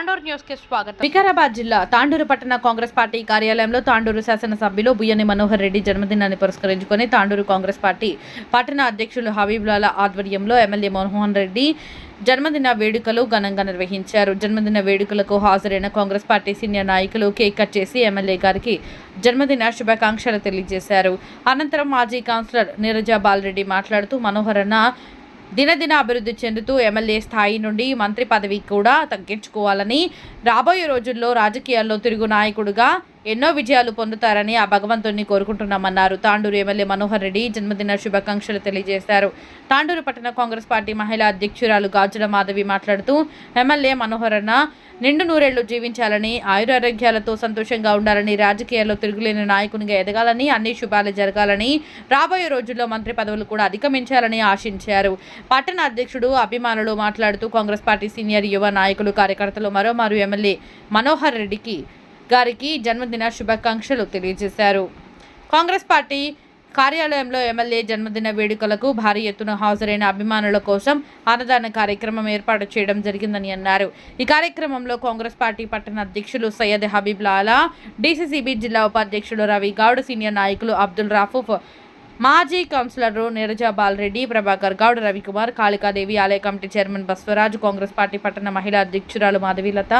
తాండూరు న్యూస్కి స్వాగతం. వికారాబాద్ జిల్లా తాండూరు పట్టణ కాంగ్రెస్ పార్టీ కార్యాలయంలో తాండూరు శాసనసభ్యులు బుయ్యని మనోహర్ రెడ్డి జన్మదినాన్ని పురస్కరించుకొని తాండూరు కాంగ్రెస్ పార్టీ పట్టణ అధ్యక్షులు హబీబ్లాల ఆధ్వర్యంలో ఎమ్మెల్యే మోహన్ రెడ్డి జన్మదిన వేడుకలు ఘనంగా నిర్వహించారు. జన్మదిన వేడుకలకు హాజరైన కాంగ్రెస్ పార్టీ సీనియర్ నాయకులు కేక్ కట్ చేసి ఎమ్మెల్యే గారికి జన్మదిన శుభాకాంక్షలు తెలియజేశారు. అనంతరం మాజీ కౌన్సిలర్ నీరజా బాలరెడ్డి మాట్లాడుతూ మనోహర్ దినదిన అభివృద్ధి చెందుతూ ఎమ్మెల్యే స్థాయి నుండి మంత్రి పదవి కూడా తగ్గించుకోవాలని రాబోయే రోజుల్లో రాజకీయాల్లో తిరుగు నాయకుడుగా ఎన్నో విజయాలు పొందుతారని ఆ భగవంతుణ్ణి కోరుకుంటున్నామన్నారు. తాండూరు ఎమ్మెల్యే మనోహర్ రెడ్డి జన్మదిన శుభాకాంక్షలు తెలియజేశారు. తాండూరు పట్టణ కాంగ్రెస్ పార్టీ మహిళా అధ్యక్షురాలు గాజుల మాధవి మాట్లాడుతూ ఎమ్మెల్యే మనోహర్ నిండు నూరేళ్ళు జీవించాలని ఆయురారోగ్యాలతో సంతోషంగా ఉండాలని రాజకీయాల్లో తిరుగులేని నాయకునిగా ఎదగాలని అన్ని శుభాలు జరగాలని రాబోయే రోజుల్లో మంత్రి పదవులు కూడా అధిగమించాలని ఆశించారు. పట్టణ అధ్యక్షుడు అభిమానులు మాట్లాడుతూ కాంగ్రెస్ పార్టీ సీనియర్ యువ నాయకులు కార్యకర్తలు మరోమారు ఎమ్మెల్యే మనోహర్ రెడ్డికి గారికి జన్మదిన శుభాకాంక్షలు తెలియజేశారు. కాంగ్రెస్ పార్టీ కార్యాలయంలో ఎమ్మెల్యే జన్మదిన వేడుకలకు భారీ ఎత్తున హాజరైన అభిమానుల కోసం అన్నదాన కార్యక్రమం ఏర్పాటు చేయడం జరిగిందని అన్నారు. ఈ కార్యక్రమంలో కాంగ్రెస్ పార్టీ పట్టణ అధ్యక్షులు సయ్యద్ హబీబ్ లాలా డీసీసీబీ జిల్లా ఉపాధ్యక్షుడు రవి గౌడ్ సీనియర్ నాయకులు అబ్దుల్ రాఫూఫ్ మాజీ కౌన్సిలర్ నీరజా బాలరెడ్డి ప్రభాకర్ గౌడ్ రవికుమార్ కాళికాదేవి ఆలయ committee chairman Baswaraj Congress party పట్టణ మహిళా అధ్యక్షురాలు మాధవీలత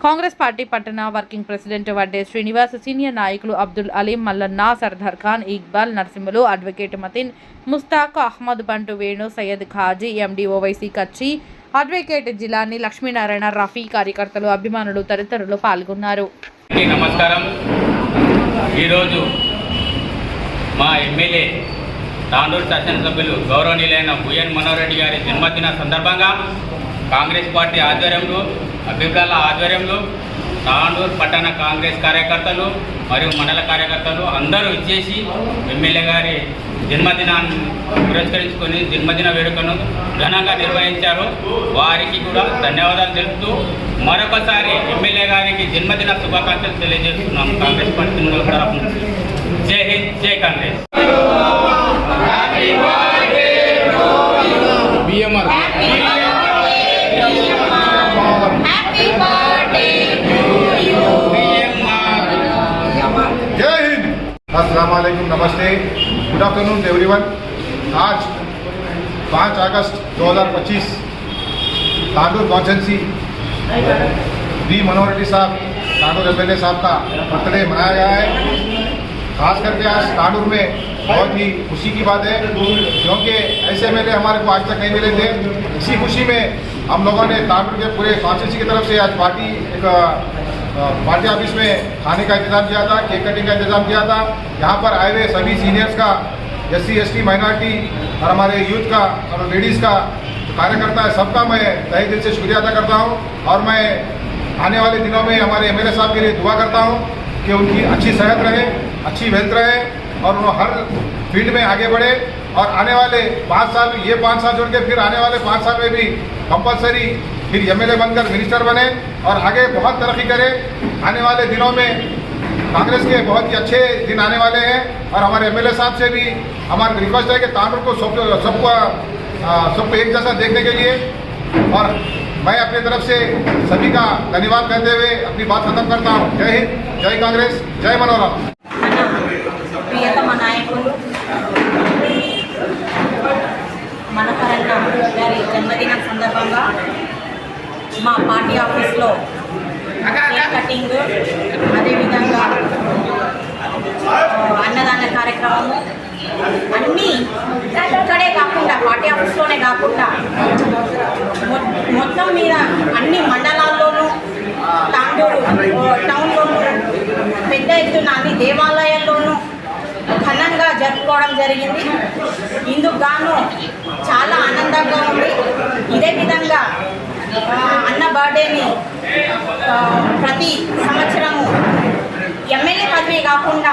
కాంగ్రెస్ పార్టీ పట్టణ working president Vadde Srinivas senior నాయకులు అబ్దుల్ అలీం మల్లన్నా సర్దార్ ఖాన్ ఇక్బాల్ నర్సింహులు అడ్వకేట్ మతిన్ ముస్తాక్ అహ్మద్ బంటు వేణు సయ్యద్ ఖాజీ ఎండి ఓవైసీ కచ్చి అడ్వకేట్ జిలాని లక్ష్మీనారాయణ రఫీ కార్యకర్తలు అభిమానులు తదితరులు పాల్గొన్నారు. నమస్కారం. ఈరోజు మా ఎమ్మెల్యే తాండూరు శాసనసభ్యులు గౌరవనీయులైన భూయన్ మనోహర్ రెడ్డి గారి జన్మదిన సందర్భంగా కాంగ్రెస్ పార్టీ ఆధ్వర్యంలో అభిప్రాయాల ఆధ్వర్యంలో తాండూరు పట్టణ కాంగ్రెస్ కార్యకర్తలు మరియు మండల కార్యకర్తలు అందరూ ఇచ్చేసి ఎమ్మెల్యే గారి జన్మదినాన్ని పురస్కరించుకొని జన్మదిన వేడుకను ఘనంగా నిర్వహించారు. వారికి కూడా ధన్యవాదాలు తెలుపుతూ మరొకసారి ఎమ్మెల్యే గారికి జన్మదిన శుభాకాంక్షలు తెలియజేస్తున్నాం కాంగ్రెస్ పార్టీ తరఫు నుంచి. జై హింద్ జై కాంగ్రెస్. गुड आफ्टरनून एवरीवन आज 5 अगस्त 2025 तांडूर कॉन्सेंसी वी मनोहर रेड्डी साहब, तांडूर एमएलए साहब का बर्थडे मनाया गया है। खास करके आज तांडूर में बहुत ही खुशी की बात है, क्योंकि ऐसे एमएलए हमारे को आज तक नहीं मिले थे। इसी खुशी में हम लोगों ने तांडूर के पूरे कॉन्स्टिट्यूंसी की तरफ़ से आज पार्टी एक पार्टी ऑफ़िस में खाने का इंतज़ाम किया था, केक कटिंग का इंतज़ाम किया था। यहाँ पर आए हुए सभी सीनियर्स का S C S T minority और हमारे यूथ का और लेडीज़ का कार्यकर्ता है सबका मैं तहे दिल से शुक्रिया अदा करता हूँ और मैं आने वाले दिनों में हमारे एमएलए साहब के लिए दुआ करता हूँ कि उनकी अच्छी सेहत रहे, अच्छी वेल्थ रहे और उन्होंने हर फ़ील्ड में आगे बढ़े और आने वाले पाँच साल, ये पाँच साल छोड़ के फिर आने वाले पाँच साल में भी कंपलसरी फिर एमएलए बनकर मिनिस्टर बने और आगे बहुत तरक्की करें आने वाले दिनों में कांग्रेस के बहुत ही अच्छे दिन आने वाले हैं और हमारे एमएलए साहब से भी हमारी रिक्वेस्ट है कि तांडुर को सब सबको आ, सबको एक जैसा देखने के लिए और मैं अपनी तरफ से सभी का धन्यवाद करते हुए अपनी बात खत्म करता हूँ जय हिंद जय कांग्रेस जय मनोरम ప్రియతమ నాయకులు మనకరన్న గారి జన్మదినం సందర్భంగా మా పార్టీ ఆఫీస్లో కేక్ కటింగ్ అదేవిధంగా అన్నదాన కార్యక్రమము అన్నీ ఇక్కడే కాకుండా పార్టీ ఆఫీస్లోనే కాకుండా మొత్తం మీద అన్ని మండలాల్లోనూ తాండూరు టౌన్లోనూ పెద్ద ఎత్తున అన్ని దేవాలయాల్లోనూ ఘనంగా జరుపుకోవడం జరిగింది. ఇందుకు గాను చాలా ఆనందంగా ఉంది. ఇదే విధంగా అన్న బర్త్డేని ప్రతి సంవత్సరం ఎమ్మెల్యే పదవి కాకుండా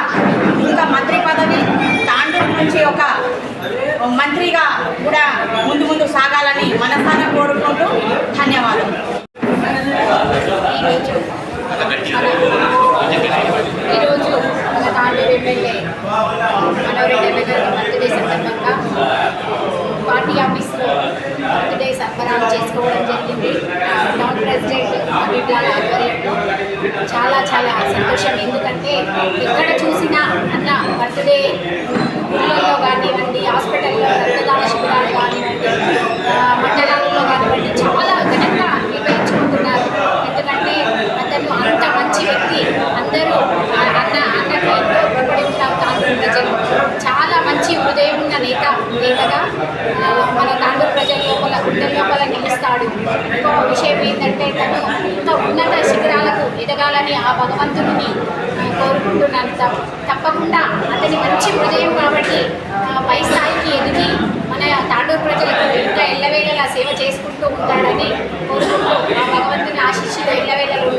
ఇంకా మంత్రి పదవి తాండూరు నుంచి ఒక మంత్రిగా కూడా ముందు ముందు సాగాలని మనసారా కోరుకుంటూ ధన్యవాదాలు ఈరోజు మన తాండూరు ఎమ్మెల్యే మనోరెడ్డి ఎమ్మెల్యే గారి బర్త్డే సందర్భంగా పార్టీ ఆఫీస్లో బర్త్డే సంబరాలు చేసుకోవడం జరిగింది ఆ, టౌన్ ప్రెసిడెంట్ అభిప్రాయ చాలా చాలా సంతోషం ఎందుకంటే ఎక్కడ చూసినా అన్న బర్త్డే ఊళ్ళల్లో కానివ్వండి హాస్పిటల్లో రక్తదాన శిబిరాలు కానివ్వండి ఆ, మండలాల్లో కానివ్వండి చాలా ఘనంగా నిర్వహించుకుంటున్నారు ఎందుకంటే అతను అంత మంచి వ్యక్తి. అందరూ అన్న అన్నకు ఎంతో ఉంటాం తాండూరు ప్రజలు చాలా మంచి హృదయం ఉన్న నేత నేతగా మన తాండూరు ప్రజల లోపల గుండె లోపల నిలుస్తాడు. ఇంకో విషయం ఏంటంటే తను ఎదగాలని ఆ భగవంతుడిని కోరుకుంటున్నాను. తప్ప- తప్పకుండా అతని మంచి హృదయం కాబట్టి ఆ, పై స్థాయికి ఎదిగి మన తాండూరు ప్రజలకు ఇంకా ఎల్లవేళలా సేవ చేసుకుంటూ ఉంటాడని కోరుకుంటూ ఆ భగవంతుని ఆశీస్సులు ఎల్లవేళలు